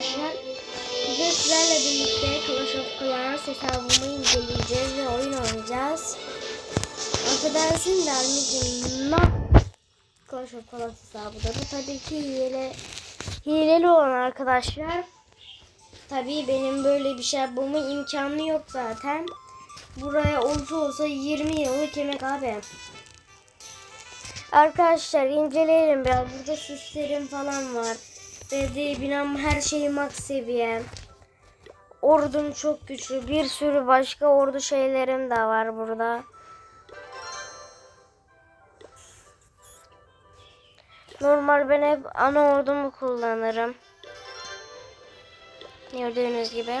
arkadaşlar. Bugün sizlerle birlikte Clash of Clans hesabımı inceleyeceğiz ve oyun oynayacağız. Affedersin de anneciğim ne Clash of Clans hesabıdır. Bu tabii ki hileli, hileli olan arkadaşlar. Tabii benim böyle bir şey yapmama imkanı yok zaten. Buraya olsa olsa 20 yıllık emek abi. Arkadaşlar inceleyelim biraz. Burada süslerim falan var. Dedi binam her şeyi max seviye. Ordum çok güçlü. Bir sürü başka ordu şeylerim de var burada. Normal ben hep ana ordumu kullanırım. Gördüğünüz gibi.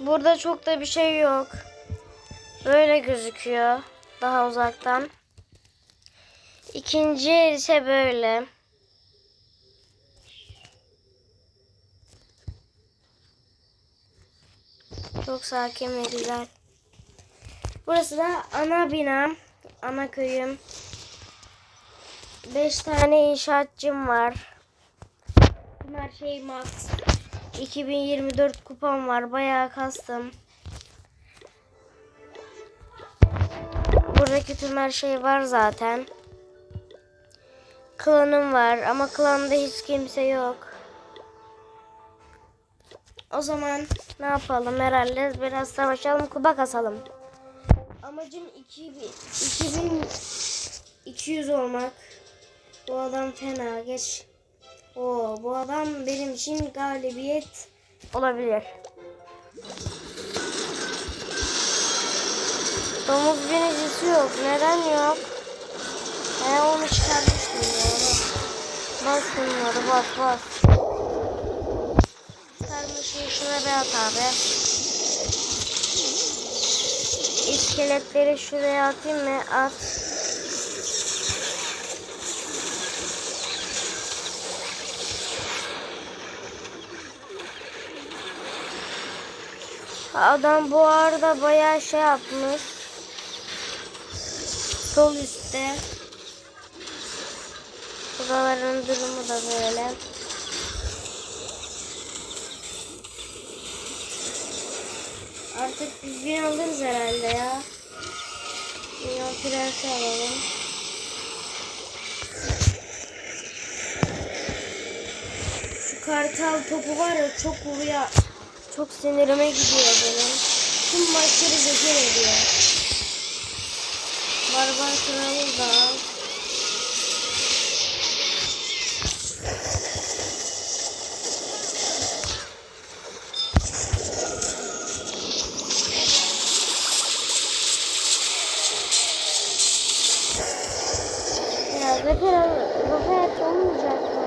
Burada çok da bir şey yok. Böyle gözüküyor. Daha uzaktan. İkinci el ise böyle. Çok sakin ve güzel. Burası da ana binam. Ana köyüm. 5 tane inşaatçım var. Her şey max. 2024 kupam var. Bayağı kastım. Buradaki tüm her şey var zaten. Klanım var ama klanda hiç kimse yok. O zaman ne yapalım herhalde biraz savaşalım kuba kasalım. Amacım 2000, 2200 olmak. Bu adam fena geç. Oo, bu adam benim için galibiyet olabilir. Domuz binicisi yok. Neden yok? Ben onu çıkarmıştım ya. Bas şunları bas bas. Bir at abi. İskeletleri şuraya atayım mı? At. Adam bu arada bayağı şey yapmış. Sol üstte. Buraların durumu da böyle. Artık bir alırız herhalde ya. Milyon prensi alalım. Şu kartal topu var ya çok vuruyor. Çok sinirime gidiyor benim. Tüm maçları zeker ediyor. Barbar kralı da al. Zafer, zafer olmayacak mı?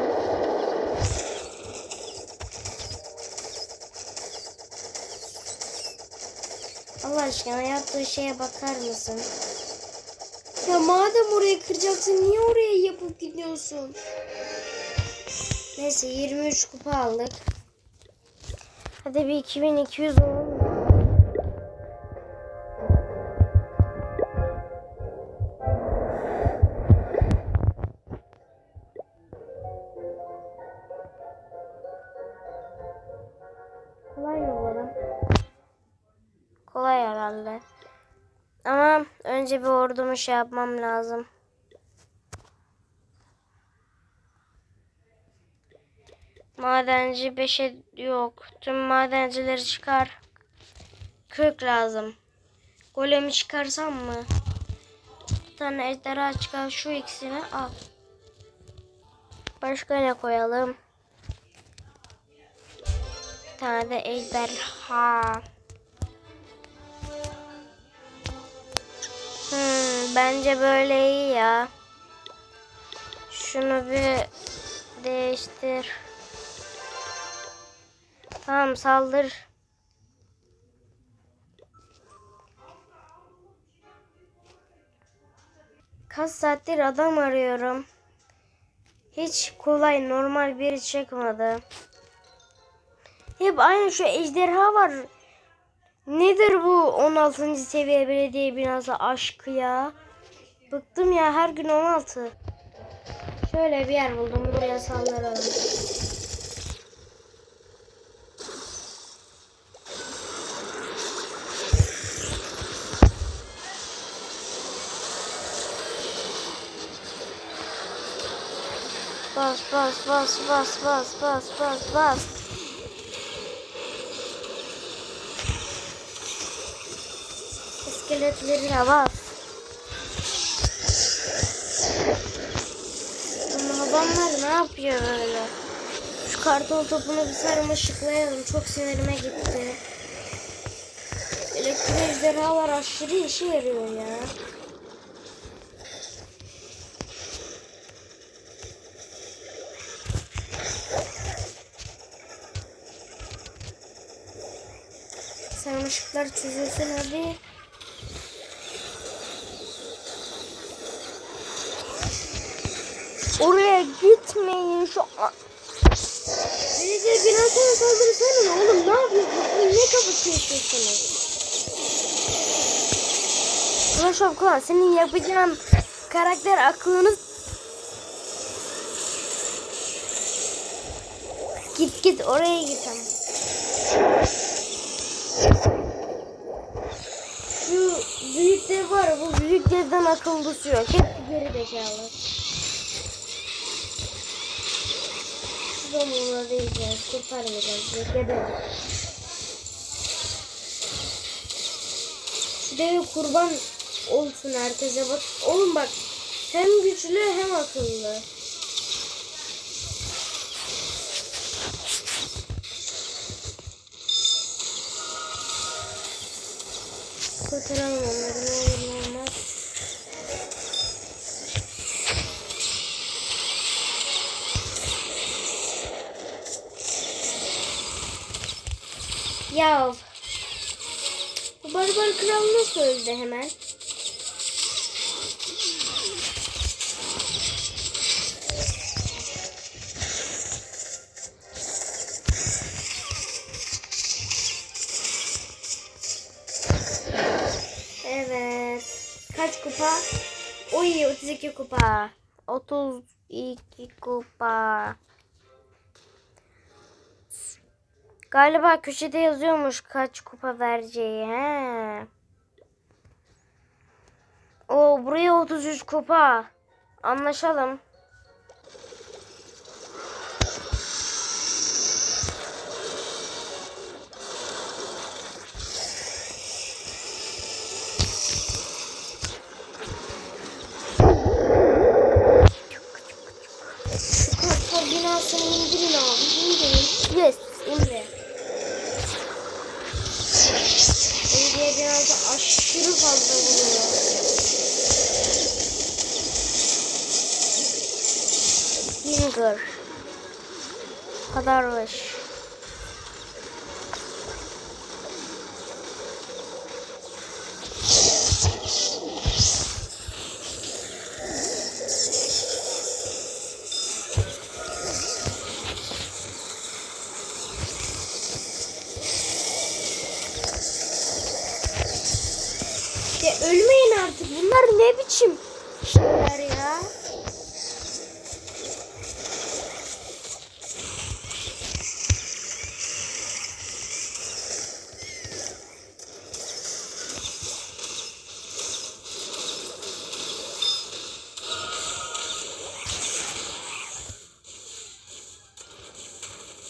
Allah aşkına yaptığı şeye bakar mısın? Ya madem orayı kıracaksın niye oraya yapıp gidiyorsun? Neyse 23 kupa aldık. Hadi bir 2200 olalım. Önce bir ordumu şey yapmam lazım. Madenci 5'e yok. Tüm madencileri çıkar. 40 lazım. Golemi çıkarsam mı? Bir tane ejderha çıkar. Şu ikisini al. Başka ne koyalım? Bir tane de ejderha. Bence böyle iyi ya. Şunu bir değiştir. Tamam saldır. Kaç saattir adam arıyorum. Hiç kolay normal biri çıkmadı. Hep aynı şu ejderha var. Nedir bu 16. seviye belediye binası aşkı ya? Bıktım ya her gün 16. Şöyle bir yer buldum. Buraya saldıralım. Bas bas bas bas bas bas bas bas. İskeletlerine bas. Ama adamlar ne yapıyor böyle? Şu karton topunu bir sarmaşıklayalım. Çok sinirime gitti. Elektrik ejderhalar aşırı işe yarıyor ya. Sarmaşıklar çözülsün hadi. Oraya gitmeyin şu a- Belediye binasına saldırısana ne oğlum ne yapıyorsunuz? Siz Ne kafası yaşıyorsunuz? Clash of Clans senin yapacağın karakter aklını Git git oraya git ama. Şu büyük dev var bu büyük devden akıllısı yok. Hep geri zekalı. Zamanla diyeceğiz. Kurtarmayacağız. Bekledim. Şu devi kurban olsun herkese. Bak oğlum bak. Hem güçlü hem akıllı. Kurtaralım onları Ya bu barbar kral nasıl öldü hemen? Evet. Kaç kupa? Oy 32 kupa. 32 kupa. Galiba köşede yazıyormuş kaç kupa vereceği. He. O buraya 33 kupa. Anlaşalım. Finger. Kadarmış. Ya ölmeyin artık. Bunlar ne biçim şeyler ya?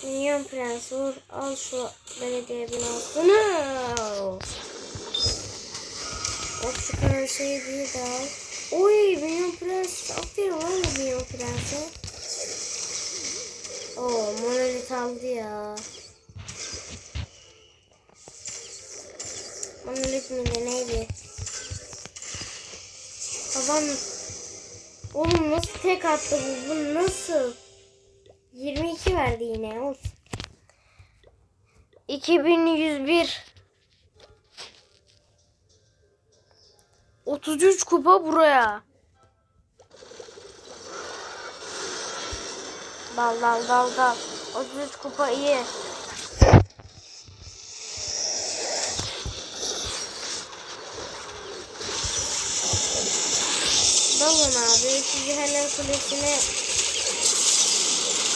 Minyon Prens vur. Al şu belediye binasını. Şu kadar şey değil de al. Oy Minyon Prens. Aferin lan Minyon Prens'e. Oo monolit aldı ya. Monolit miydi neydi? Babam Oğlum nasıl tek attı bu? Bu nasıl? 22 verdi yine olsun. 2101 33 kupa buraya. Dal dal dal dal. 33 kupa iyi. Dalın abi. Şu cehennem kulesine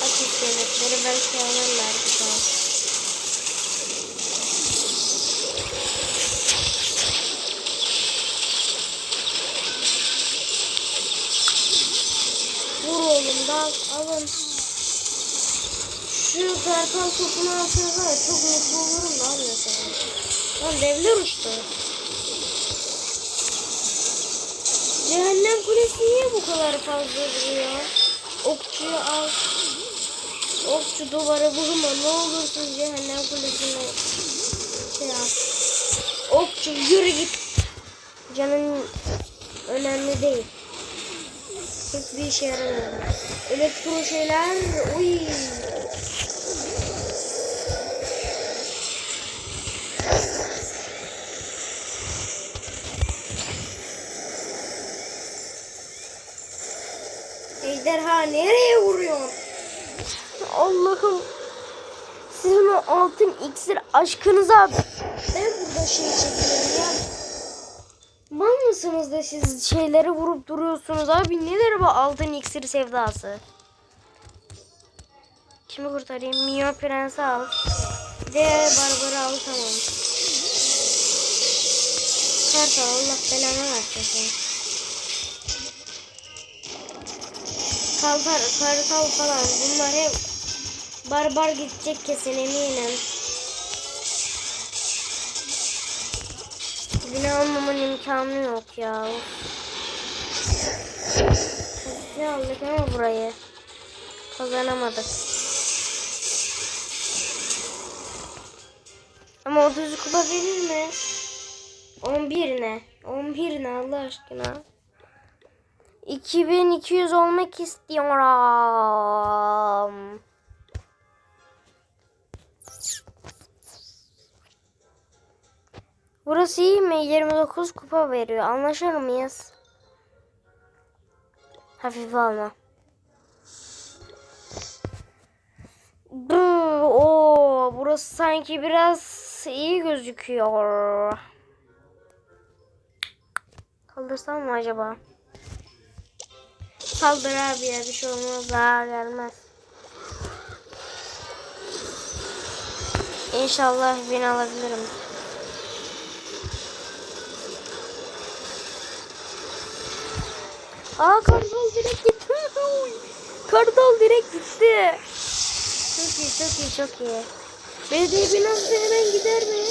At iskeletleri belki alırlar bir. Dal alın. şu kartal topunu alsanız var çok mutlu olurum da mesela. Lan devler uçtu. Cehennem kulesi niye bu kadar fazla duruyor? Okçuyu al. Okçu duvara vurma ne olursun cehennem kulesine şey yap. Okçu yürü git. Canın önemli değil. Hiçbir işe yaramıyor. Elektro şeyler uy. Ejderha nereye vuruyor? Allah'ım. Sizin o altın iksir aşkınıza ben burada şey çekiyorum ya. Mısınız da siz şeyleri vurup duruyorsunuz abi? Nedir bu altın iksir sevdası? Kimi kurtarayım? Mio Prens'i al. De Barbar'ı al tamam. Kartal Allah belanı versin. Kartal, kartal falan bunlar hep barbar gidecek kesin eminim. Beni almamın imkanı yok ya. Ne aldık ama burayı. Kazanamadık. Ama 30 kupa verir mi? 11 ne? 11 ne Allah aşkına? 2200 olmak istiyorum. Burası iyi mi? 29 kupa veriyor. Anlaşır mıyız? Hafife alma. Oo, burası sanki biraz iyi gözüküyor. Kaldırsam mı acaba? Kaldır abi ya bir şey olmaz daha gelmez. İnşallah beni alabilirim. Aa kartal direkt gitti. Kartal direkt gitti. Çok iyi çok iyi çok iyi. Belediye binası hemen gider mi?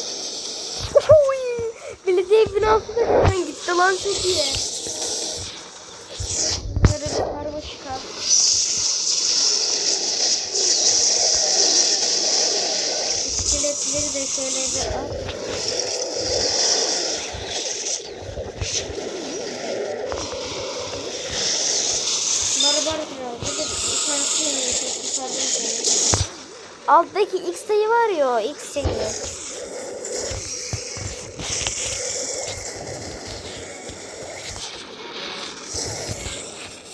Belediye binası da hemen gitti lan çok iyi. Bunları da karmaşık al. İskeletleri de şöyle bir al. Barbar kral. Bir de şanslı yemeği kurtardım seni. Alttaki X sayı var ya X sayı.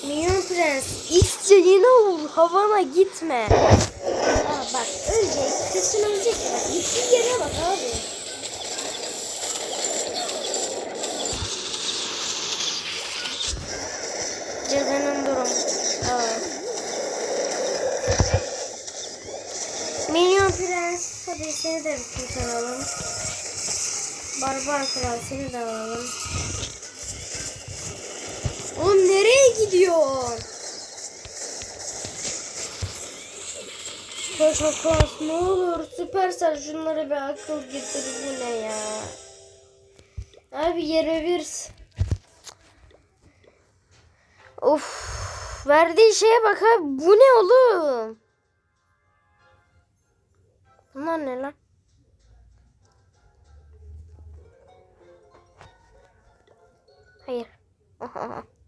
Minyon Prens X sayını ol havana gitme. Aa bak ölecek kesin ölecek ya. Gittiği yere bak abi. Cadanın durum. Evet. Minyon Prens. Hadi seni de bir kurtaralım. Barbar Kral seni de alalım. Oğlum nereye gidiyor? Koş koş ne olur süpersel şunlara bir akıl getir bu ne ya? Abi yere bir Of verdiği şeye bak abi bu ne oğlum? Bunlar ne lan? Hayır.